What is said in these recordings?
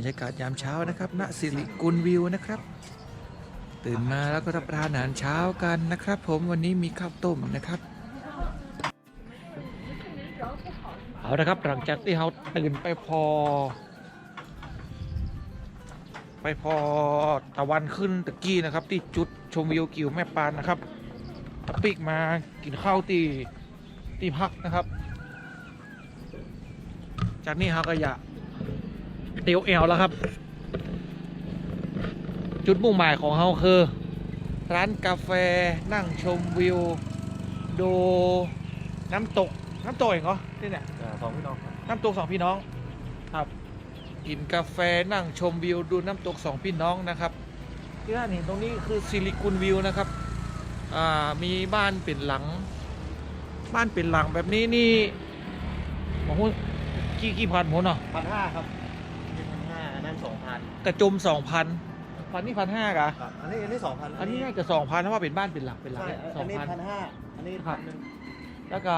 รรยากาศยามเช้านะครับ ณ สิริกุลวิวนะครับ ตื่นมาแล้วก็รับประทานอาหารเช้ากันนะครับ ผมวันนี้มีข้าวต้มนะครับ เอาละครับหลังจากที่เราตื่นไปพอ ไปพอตะวันขึ้นตะกี้นะครับ ที่จุดชมวิวกิวแม่ปานนะครับตะปิกมากินข้าวที่ที่พักนะครับ จากนี้เราก็อยาก เตียวแอวแล้วครับ จุดมุ่งหมายของเราคือ ร้านกาแฟนั่งชมวิว ดูน้ำตก น้ำตกเองเหรอที่เนี่ยสองพี่น้องครับน้ำตกสองพี่น้องครับ กินกาแฟนั่งชมวิว ดูน้ำตกสองพี่น้องนะครับที่ท่านเห็นตรงนี้คือซิลิกุนวิวนะครับอ่ามีบ้านเป็นหลัง บ้านเป็นหลังแบบนี้นี่โอ้โหกี่กี่พันหมดเนาะพันห้าครับนี่พันห้าอันนั้นสองพัน กระจมสองพันพันนี่พันห้ากะครับอันนี้อันนี้สองพันอันนี้น่าจะสองพันเพราะว่าเป็นบ้านเป็นหลังเป็นหลังใช่สออังนนี้พันพันห้าอันนี้ครัพับนหนึ่งแล้วก็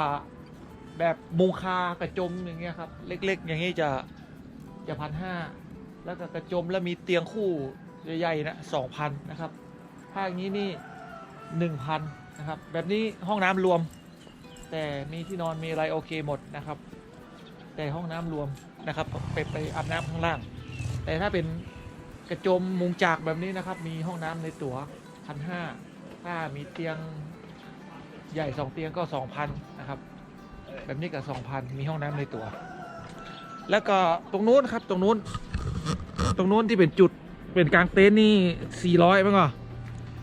แบบมุงคากระจมอย่างเงี้ยครับ เล็กๆ อย่างนี้จะจะพันห้าแล้วก็กระจมแล้วมีเตียงคู่ใหญ่ๆนะสองพันนะครับถ้าอย่างนี้นี่หนึ่งพันนะครับ แบบนี้ห้องน้ำรวม แต่มีที่นอนมีอะไรโอเคหมดนะครับ แต่ห้องน้ำรวมนะครับไปไปอาบน้ำข้างล่าง แต่ถ้าเป็นกระจมมุงจากแบบนี้นะครับ มีห้องน้ำในตั๋วพันห้าถ้ามีเตียงใหญ่สองเตียงก็สองพันนะครับ แบบนี้ก็สองพันมีห้องน้ำในตั๋วแล้วก็ตรงนู้นครับตรงนู้น ตรงนู้นที่เป็นจุดเป็นกลางเต็นท์นี่สี่ร้อยมั้งเหรอ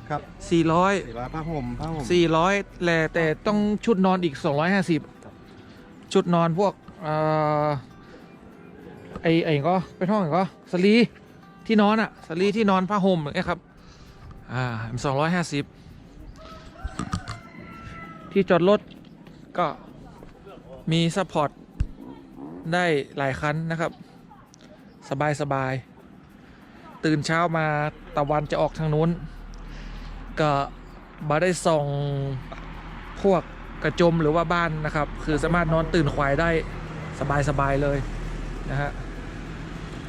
ครับสี่ร้อยสี่ร้อยผ้าห่มผ้าห่มสี่ร้อยแหละแต่ต้องชุดนอนอีกสองร้อยห้าสิบครับชุดนอนพวกเอ่อ ไอไอ้ก็เป็นห้องไอ้ก็สลีที่นอนอะสลีที่นอนผ้าห่มอย่างเงี้ยครับอ่าสองร้อยห้าสิบที่จอดรถก็มีซัพพอร์ตได้หลายคันนะครับ สบายสบาย ตื่นเช้ามาตะวันจะออกทางนู้น ก็มาได้ส่องพวกกระจมหรือว่าบ้านนะครับ คือสามารถนอนตื่นควายได้สบายๆเลย นะฮะ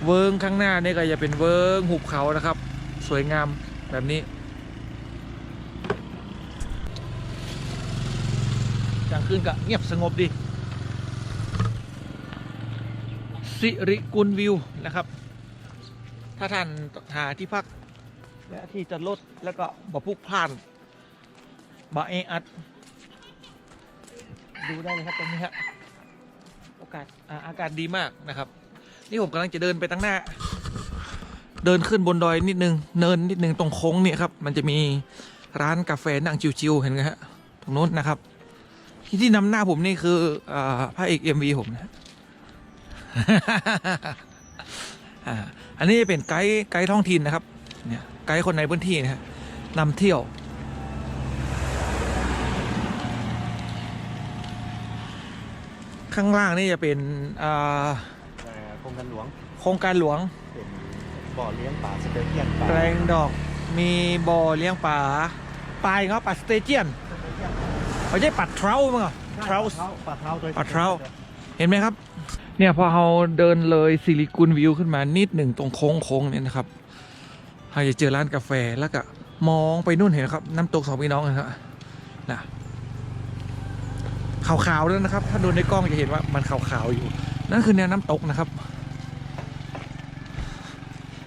เวิงข้างหน้านี่ก็จะเป็นเวิงหุบเขานะครับ สวยงามแบบนี้กลางคืนก็เงียบสงบดีสิริกุลวิวนะครับ ถ้าท่านหาที่พัก และที่จะลดแล้วก็บ่พุกพล่านบ่เออัด ดูได้เลยครับตรงนี้ฮะโอกาสอ่าอากาศดีมากนะครับ นี่ผมกำลังจะเดินไปตั้งหน้า เดินขึ้นบนดอยนิดนึง เนินนิดนึงตรงโค้งเนี่ยครับ มันจะมีร้านกาแฟนั่งชิวๆเห็นไหมฮะตรงโน้นนะครับ ที่ที่นำหน้าผมนี่คืออ่าพระเอกเอ็มวีผมนะอ่าอันนี้เป็นไกด์ไกด์ท้องถิ่นนะครับ เนี่ยไกด์คนในพื้นที่นะฮะนำเที่ยว ข้างล่างนี่จะเป็นอ่าแต่โครงการหลวง โครงการหลวง เป็นบ่อเลี้ยงปลาสเตเกียนปลาแปลงดอกมีบ่อเลี้ยงปลาปลาเนาะปลาสเตเจียนไม่ใช่ปลาเทรามั้งเหรอใช่เทราปลาเท้าตัวปลาเท้าเห็นไหมครับ เนี่ยพอเราเดินเลยซิลิกุนวิวขึ้นมานิดหนึ่งตรงโค้งโค้งๆเนี่ยนะครับเราจะเจอร้านกาแฟแล้วก็มองไปนู่นเห็นนะครับ น้ำตกสองพี่น้องนะครับนะ ขาวๆด้วยนะครับ ถ้าดูในกล้องจะเห็นว่ามันขาวๆอยู่ นั่นคือแนวน้ำตกนะครับ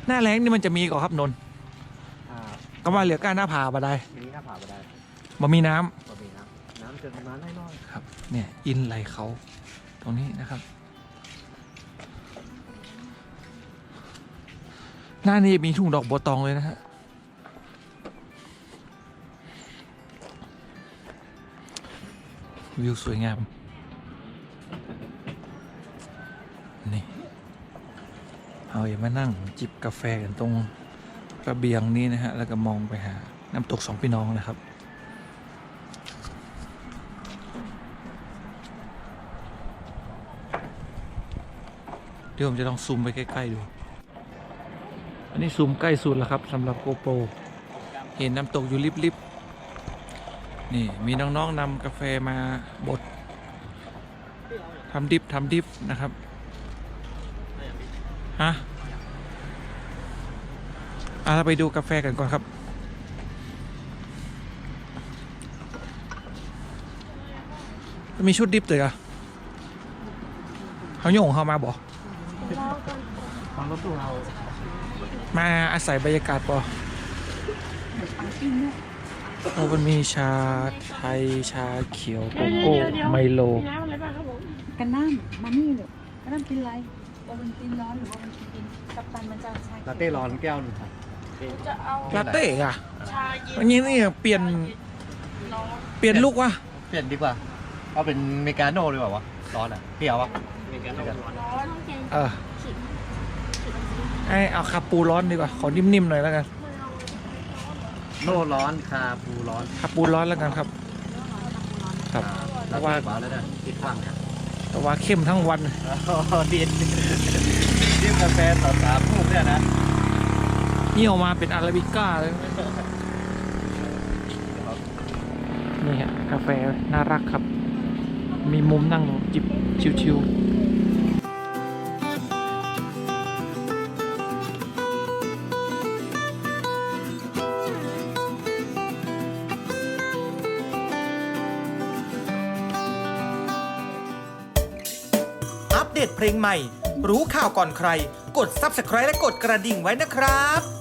หน้าแรงนี่มันจะมีก่อนครับนนท์อ่าก็มาเหลือก้านหน้าผาบาได้มีหน้าผาบ่ได้บ่มีน้ำบ่มีน้ำน้ำจะประมาณน้อยครับ เนี่ยอินไหลเขาตรงนี้นะครับ หน้านี้มีทุ่งดอกบัวตองเลยนะฮะ วิวสวยงาม นี่เอาอย่ามานั่งจิบกาแฟกันตรงระเบียงนี้นะฮะ แล้วก็มองไปหา น้ำตกสองพี่น้องนะครับ เดี๋ยวผมจะลองซูมไปใกล้ๆดู อันนี้ซูมใกล้สุดแล้วครับสำหรับ GoPro เห็นน้ำตกอยู่ริบๆ นี่มีน้องๆนำกาแฟมาบดทำดิฟทำดิฟนะครับฮะอะเราไปดูกาแฟกันก่อนครับมีชุดดิบเลยอะเขาโยงเขามาบอกฟังรถตู้เรามาอาศัยบรรยากาศปอ โอ้มันมีชาไทยชาเขียวโกโก้ไมโลกันน้ำมานี่เลยกันน้ำกินอะไรโอวันตินร้อนหรือว่าวันตินกัปตันมันจะใช้ลาเต้ร้อนแก้วหนึงครับลาเต้อะอันนี้นี่เปลี่ยนเปลี่ยนลูกวะเปลี่ยนดีกว่า เอาเป็นเมกาโน่ดีกว่าวะร้อนอะพี่เอาวะเมกาโน่เออให้เอาคาปูร้อนดีกว่า ขอนิ่มๆหน่อยแล้วกัน โน่ร้อนคาปูร้อนคาปูร้อนแล้วกันครับ ครับแล้วว่าบ้าแล้วนะติดฟังนะแต่ว่าเข้มทั้งวันอ๋อดีดดิบกาแฟต่อสามลูกเนี่ยนะนี่ออกมาเป็นอาราบิก้าเลย นี่ฮะกาแฟน่ารักครับ มีมุมนั่งจิบชิวๆ เดตเพลงใหม่ รู้ข่าวก่อนใคร กด Subscribe และกดกระดิ่งไว้นะครับ